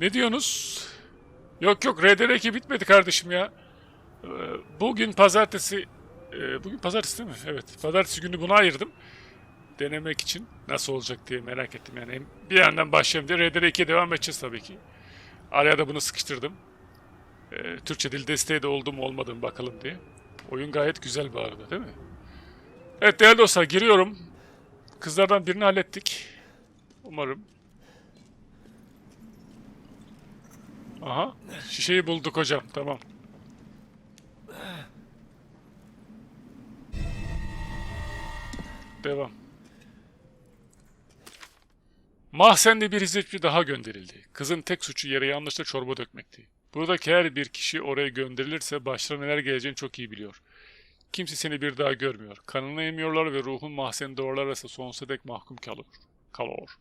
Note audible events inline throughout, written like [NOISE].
Ne diyorsunuz? Yok yok RDR2 bitmedi kardeşim ya. Ee, Bugün pazartesi... e, Bugün pazartesi değil mi? Evet. Pazartesi günü buna ayırdım. Denemek için nasıl olacak diye merak ettim. Yani bir yandan başlayalım diye RDR2'ye devam edeceğiz tabii ki. Araya da bunu sıkıştırdım. Ee, Türkçe dil desteği de oldu mu olmadı mı bakalım diye. Oyun gayet güzel bu arada değil mi? Evet değerli dostlar giriyorum. Kızlardan birini hallettik. Umarım. Aha. Şişeyi bulduk hocam. Tamam. Devam. Mahzende bir hizmetçi daha gönderildi. Kızın tek suçu yere yanlışla çorba dökmekti. Buradaki her bir kişi oraya gönderilirse başlarına neler geleceğini çok iyi biliyor. Kimse seni bir daha görmüyor. Kanını emiyorlar ve ruhun mahzeni doğrularsa sonsuza dek mahkum kalır. Kalor.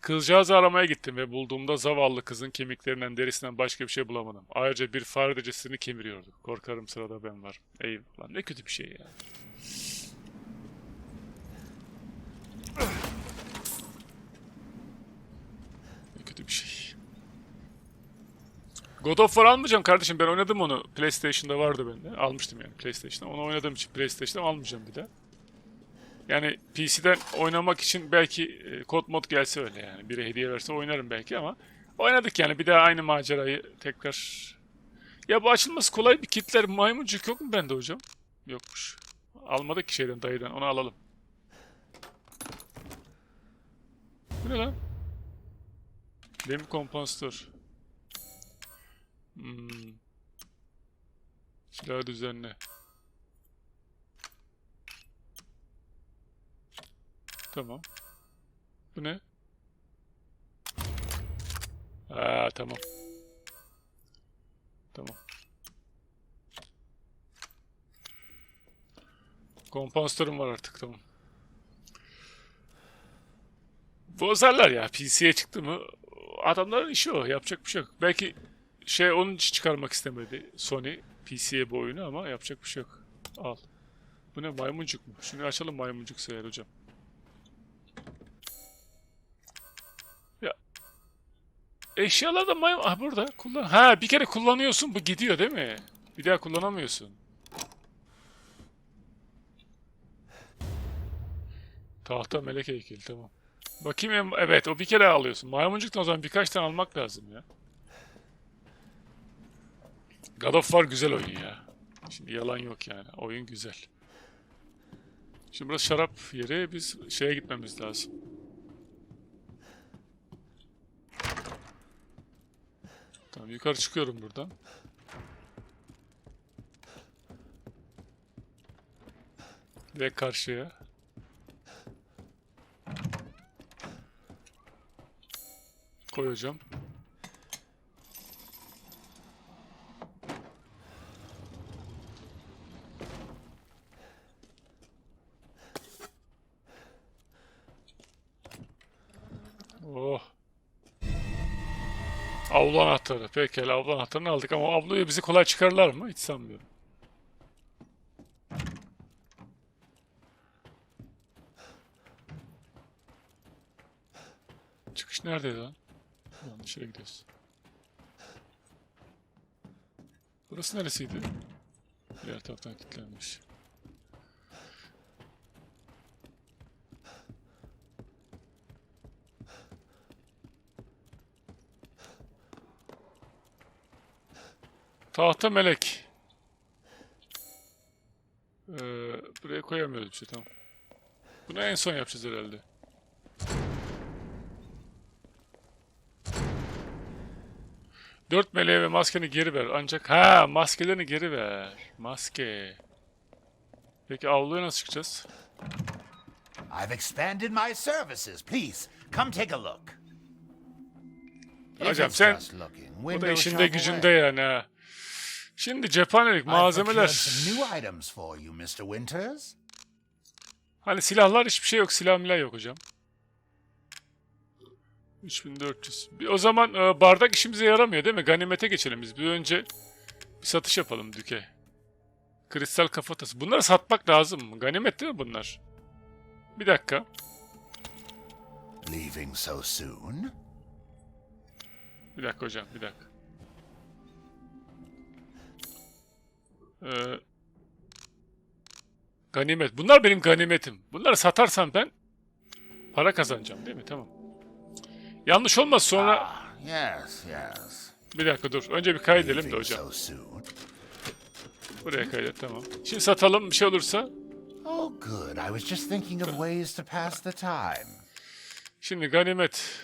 Kızcağızı aramaya gittim ve bulduğumda zavallı kızın kemiklerinden derisinden başka bir şey bulamadım. Ayrıca bir fare de kemiriyordu. Korkarım sırada ben var. Eyvallah ne kötü bir şey ya. Ne kötü bir şey. God of War almayacağım kardeşim ben oynadım onu. PlayStation'da vardı bende. Almıştım yani PlayStation'da. Onu oynadığım için PlayStation'da almayacağım bir daha. Yani PC'den oynamak için belki e, kod mod gelse öyle yani. Biri hediye verse oynarım belki ama oynadık yani bir daha aynı macerayı tekrar. Ya bu açılması kolay bir kitler maymuncuk yok mu bende hocam? Yokmuş. Almadık ki şeyden dayıdan onu alalım. Bu ne lan? Benim kompansatör. Hmm. Silah düzenle. Tamam. Bu ne? Aa tamam. Tamam. Kompansatörüm var artık tamam. Bozarlar ya PC'ye çıktı mı adamların işi o yapacak bir şey yok. Belki şey onun için çıkarmak istemedi Sony PC'ye bu oyunu ama yapacak bir şey yok. Al. Bu ne maymuncuk mu? Şunu açalım maymuncuk sayar hocam. Eşyalar da maymun... Ah burada kullan. Ha bir kere kullanıyorsun bu gidiyor değil mi? Bir daha kullanamıyorsun. Tahta melek heykeli tamam. Bakayım evet o bir kere alıyorsun. Maymuncuktan o zaman birkaç tane almak lazım ya. God of War güzel oyun ya. Şimdi yalan yok yani. Oyun güzel. Şimdi burası şarap yeri. Biz şeye gitmemiz lazım. Tamam yukarı çıkıyorum buradan. Direkt karşıya. Koy hocam. Oh. Avlu anahtarı. Pekala avlu anahtarını aldık ama avluya bizi kolay çıkarırlar mı? Hiç sanmıyorum. Çıkış neredeydi lan? Yanlış yere gidiyoruz. Burası neresiydi? Diğer taraftan kilitlenmiş. Tahta melek. Ee, buraya koyamıyoruz bir şey tamam. Bunu en son yapacağız herhalde. Dört meleğe ve maskeni geri ver. Ancak ha maskelerini geri ver. Maske. Peki avluya nasıl çıkacağız? I've expanded my services. Please, come take a look. Hocam sen bu da işinde gücünde yani ha. Şimdi cephanelik malzemeler. Hani silahlar hiçbir şey yok. Silah milah yok hocam. 3400. Bir- O zaman e, bardak işimize yaramıyor değil mi? Ganimete geçelim biz. Bir önce bir satış yapalım düke. Kristal kafatası. Bunları satmak lazım mı? Ganimet değil mi bunlar? Bir dakika. Leaving so soon? Bir dakika hocam, bir dakika. Ee, ganimet. Bunlar benim ganimetim. Bunları satarsam ben para kazanacağım değil mi? Tamam. Yanlış olmaz sonra... Ah, yes, yes. Bir dakika dur. Önce bir kaydedelim de hocam. Buraya kaydet tamam. Şimdi satalım bir şey olursa. Oh, good. I was just thinking of ways to pass the time. Şimdi ganimet.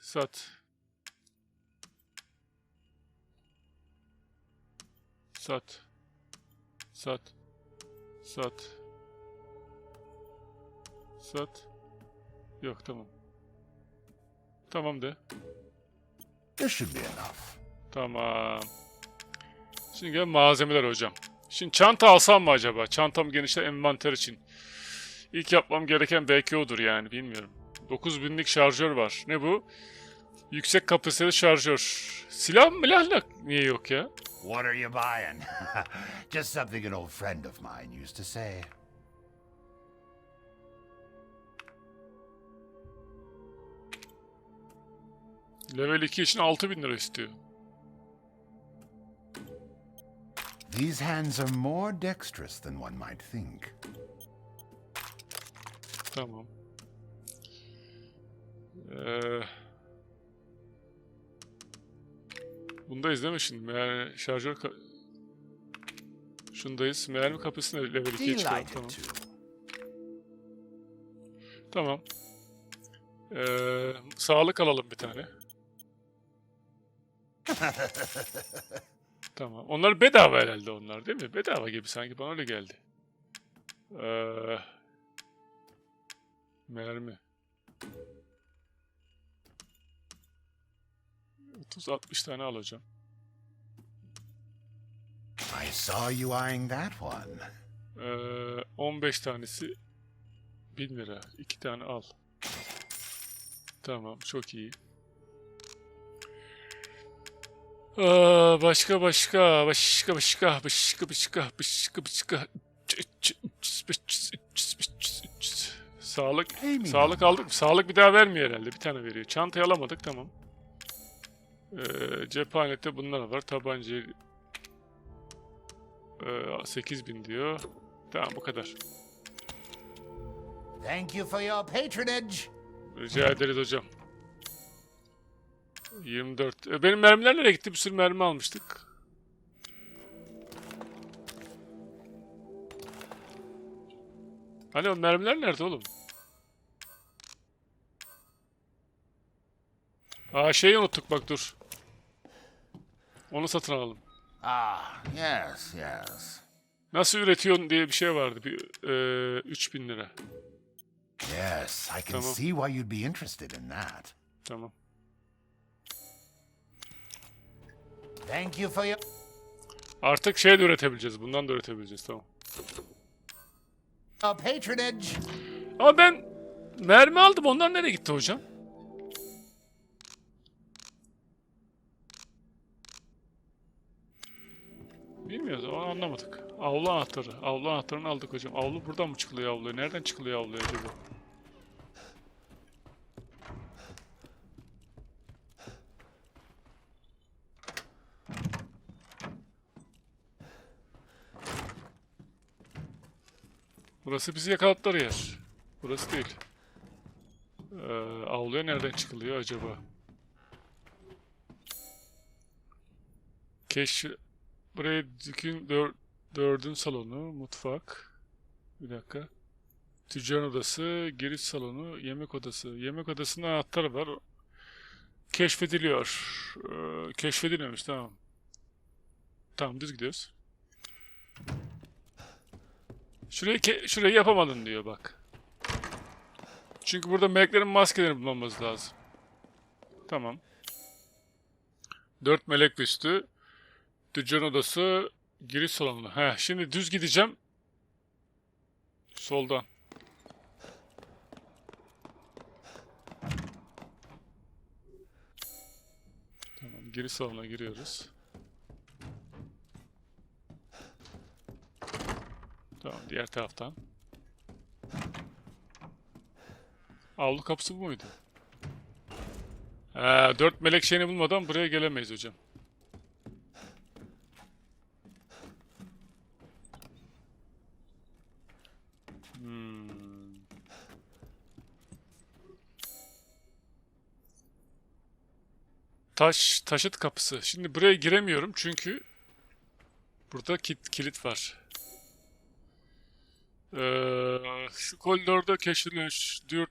Sat. Sat. Sat. Sat. Sat. Yok tamam. Tamam de. This should be enough. Tamam. Şimdi gel malzemeler hocam. Şimdi çanta alsam mı acaba? Çantam genişler envanter için. İlk yapmam gereken belki odur yani bilmiyorum. 9000'lik şarjör var. Ne bu? Yüksek kapasiteli şarjör. Silah mı milahla niye yok ya? What are you buying? [LAUGHS] just something an old friend of mine used to say. Level 2 için 6000 lira istiyor. These hands are more dexterous than one might think. Tamam. Ee, bundayız değil mi şimdi? Mer şarjör Şundayız. Mermi kapısını level 2'ye çıkaralım. Delighted Tamam. Tamam. Ee, sağlık alalım bir tane. [LAUGHS] tamam. Onlar bedava herhalde onlar değil mi? Bedava gibi sanki bana öyle geldi. Ee, mermi. 30-60 tane alacağım. I saw you eyeing that one. Ee, 15 tanesi 1000 lira. 2 tane al. Tamam, çok iyi. Aa, başka başka başka başka başka başka başka başka Sağlık sağlık aldık? Sağlık bir daha vermiyor herhalde. Bir tane veriyor. Çantayı alamadık tamam. Ee, cephanede bunlar var. Tabanca ee, 8000 diyor. Tamam bu kadar. Thank you for your patronage. Rica ederiz hocam. 24. E, benim mermiler nereye gitti? Bir sürü mermi almıştık. Hani o mermiler nerede oğlum? Aa şeyi unuttuk bak dur. Onu satın alalım. Ah, yes, yes. Nasıl üretiyorsun diye bir şey vardı. Bir, e, 3000 lira. Yes, I can Tamam. see why you'd be interested in that. Tamam. Thank you for your. Artık şey de üretebileceğiz. Bundan da üretebileceğiz. Tamam. patronage. Ama ben mermi aldım. Onlar nereye gitti hocam? Bilmiyoruz. Onu anlamadık. Avlu anahtarı. Avlu anahtarını aldık hocam. Avlu buradan mı çıkılıyor avluya? Nereden çıkılıyor avluya acaba? Burası bizi yakaladıkları yer. Burası değil. Ee, avluya nereden çıkılıyor acaba? Keşf... Buraya dükün dör, dördün salonu, mutfak. Bir dakika. Tüccar odası, giriş salonu, yemek odası. Yemek odasında anahtarı var. Keşfediliyor. Ee, keşfedilmemiş tamam. Tamam düz gidiyoruz. Şurayı şurayı yapamadın diyor bak. Çünkü burada meleklerin maskelerini bulmamız lazım. Tamam. Dört melek büstü. Tüccar odası. Giriş salonu. He, şimdi düz gideceğim. Soldan. Tamam, giriş salonuna giriyoruz. Tamam, diğer taraftan. Avlu kapısı bu muydu? Ha, dört melek şeyini bulmadan buraya gelemeyiz hocam. Taş, taşıt kapısı. Şimdi buraya giremiyorum çünkü burada kit, kilit var. Ee, şu koridorda keşfedilen dört,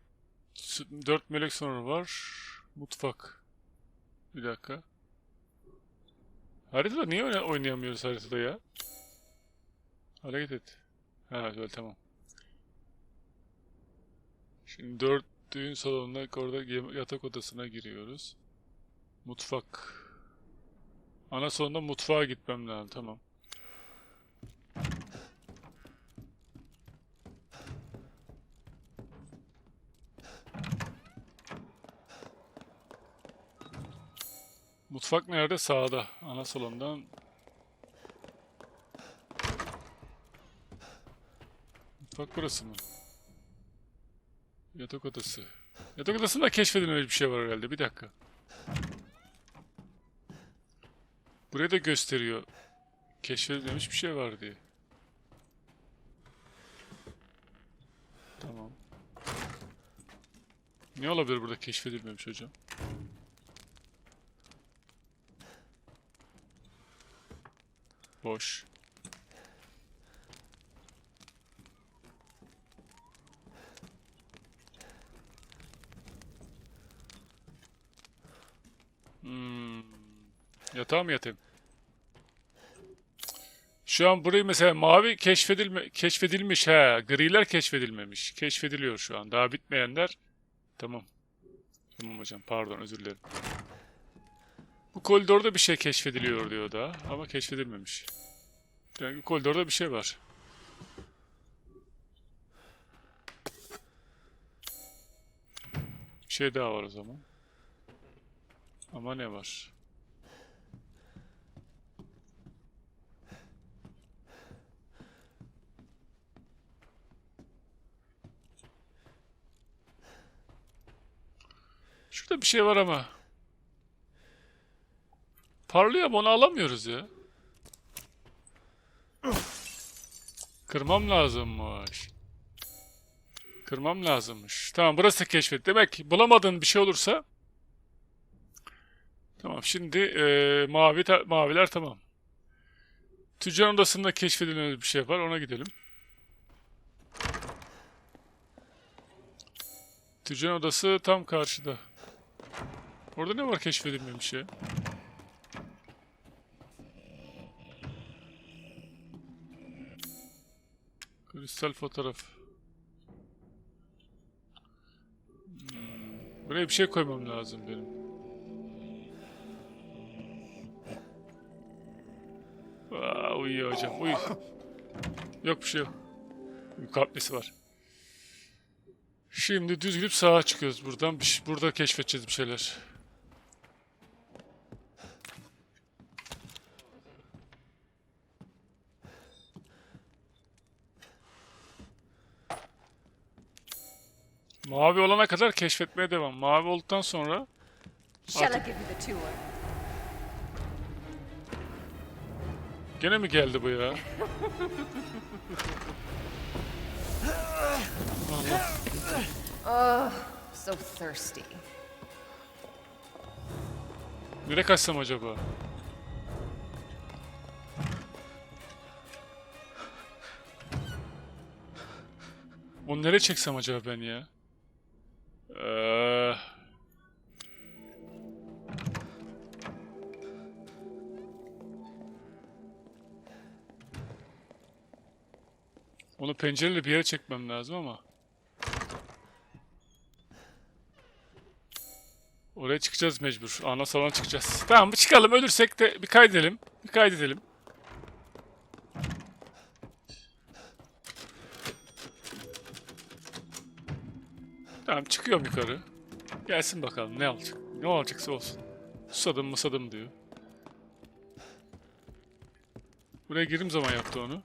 dört melek sonra var. Mutfak. Bir dakika. Haritada niye oyna- oynayamıyoruz haritada ya? Hareket et. Ha böyle tamam. Şimdi dört düğün salonuna orada yatak odasına giriyoruz. Mutfak. Ana sonunda mutfağa gitmem lazım. Tamam. Mutfak nerede? Sağda. Ana salondan. Mutfak burası mı? Yatak odası. Yatak odasında keşfedilmemiş bir şey var herhalde. Bir dakika. Buraya da gösteriyor. Keşfedilmemiş bir şey var diye. Tamam. Ne olabilir burada keşfedilmemiş hocam? Boş. Hmm. Yatağa mı yatayım? Şu an burayı mesela mavi keşfedilme keşfedilmiş ha. Griler keşfedilmemiş. Keşfediliyor şu an. Daha bitmeyenler. Tamam. Tamam hocam pardon özür dilerim. Bu koridorda bir şey keşfediliyor diyor daha ama keşfedilmemiş. Yani koridorda bir şey var. Bir şey daha var o zaman. Ama ne var? Şurada bir şey var ama. Parlıyor ama onu alamıyoruz ya. Kırmam lazımmış. Kırmam lazımmış. Tamam burası keşfet. Demek ki bulamadığın bir şey olursa Tamam şimdi eee, mavi ta- maviler tamam. Tüccar odasında keşfedilen bir şey var ona gidelim. Tüccar odası tam karşıda. Orada ne var keşfedilmemiş ya? Kristal fotoğraf. Hmm, Buraya bir şey koymam lazım benim. Aa, uyuyor hocam. Uyu. Yok bir şey yok. Uyku var. Şimdi düz gidip sağa çıkıyoruz buradan. Burada keşfedeceğiz bir şeyler. Mavi olana kadar keşfetmeye devam. Mavi olduktan sonra tour? gene mi geldi bu ya? [LAUGHS] So thirsty. Nereye kaçsam acaba? Onu nereye çeksem acaba ben ya? Onu pencereli bir yere çekmem lazım ama. Oraya çıkacağız mecbur. Ana salona çıkacağız. Tamam bir çıkalım. Ölürsek de bir kaydedelim. Bir kaydedelim. Tamam çıkıyorum yukarı. Gelsin bakalım ne olacak. Ne olacaksa olsun. Susadım mısadım diyor. Buraya girdiğim zaman yaptı onu.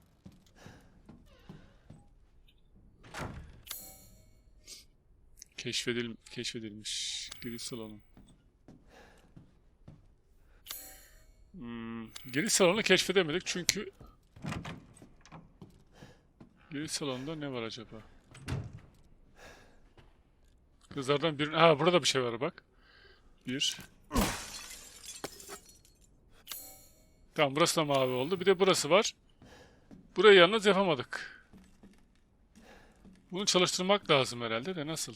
Keşfedil keşfedilmiş. Giriş salonu. Hmm, giriş salonu keşfedemedik çünkü... Giriş salonunda ne var acaba? Kızlardan birinin... Ha burada bir şey var bak. Bir. Tamam burası da mavi oldu. Bir de burası var. Burayı yalnız yapamadık. Bunu çalıştırmak lazım herhalde de nasıl?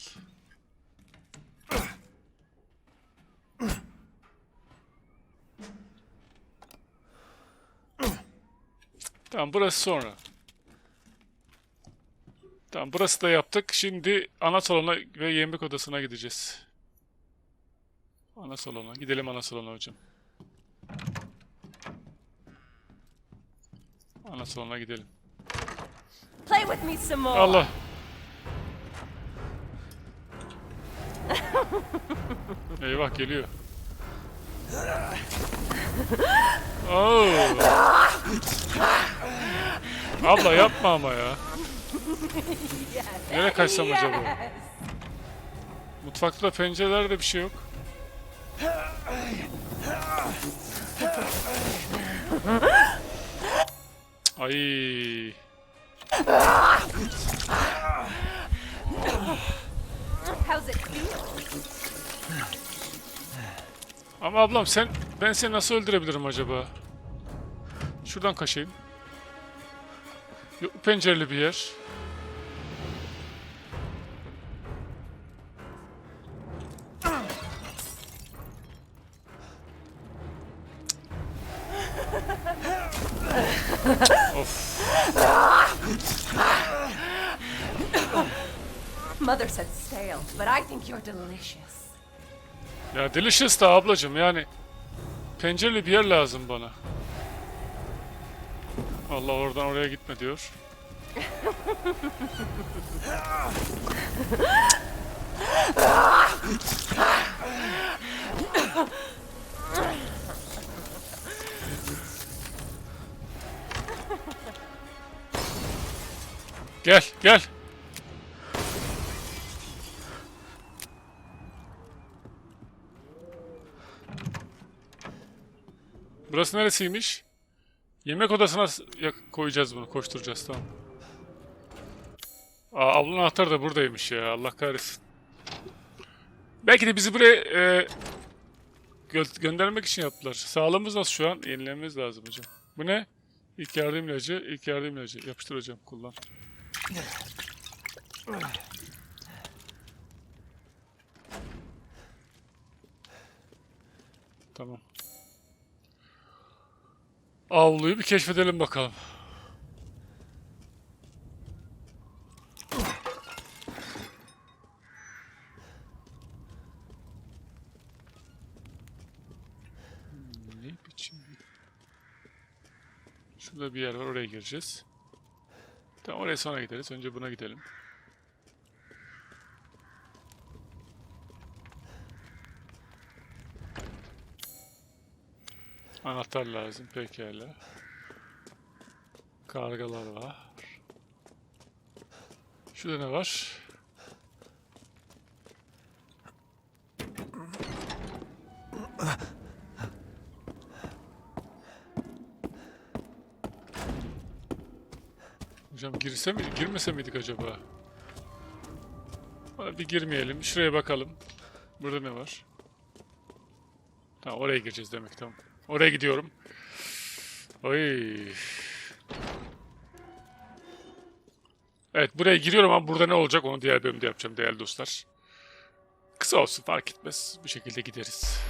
Tamam burası sonra. Tamam burası da yaptık. Şimdi ana salona ve yemek odasına gideceğiz. Ana salona. Gidelim ana salona hocam. Ana salona gidelim. Play with me some more. Allah. [LAUGHS] Eyvah geliyor. Oo. Abla yapma ama ya. Nereye kaçsam acaba? Mutfakta da pencerelerde bir şey yok. Ay. Ama ablam sen ben seni nasıl öldürebilirim acaba? Şuradan kaçayım. Yok pencereli bir yer. of. Mother said stale, but I think you're delicious. Ya delicious da ablacım yani pencereli bir yer lazım bana. Allah oradan oraya gitme diyor. Gel, gel. Burası neresiymiş? Yemek odasına koyacağız bunu, koşturacağız tamam. Aa, ablanın anahtarı da buradaymış ya, Allah kahretsin. Belki de bizi buraya e, gö- göndermek için yaptılar. Sağlığımız nasıl şu an? Yenilememiz lazım hocam. Bu ne? İlk yardım ilacı, ilk yardım ilacı. Yapıştır hocam, kullan. Tamam. Avluyu bir keşfedelim bakalım. Ne biçim. Şurada bir yer var oraya gireceğiz. Tamam oraya sonra gideriz. Önce buna gidelim. Anahtar lazım pekala. Kargalar var. Şurada ne var? Hocam girse mi, girmese miydik acaba? Bir girmeyelim. Şuraya bakalım. Burada ne var? Tamam oraya gireceğiz demek tamam. Oraya gidiyorum. Oy. Evet buraya giriyorum ama burada ne olacak onu diğer bölümde yapacağım değerli dostlar. Kısa olsun fark etmez. Bu şekilde gideriz.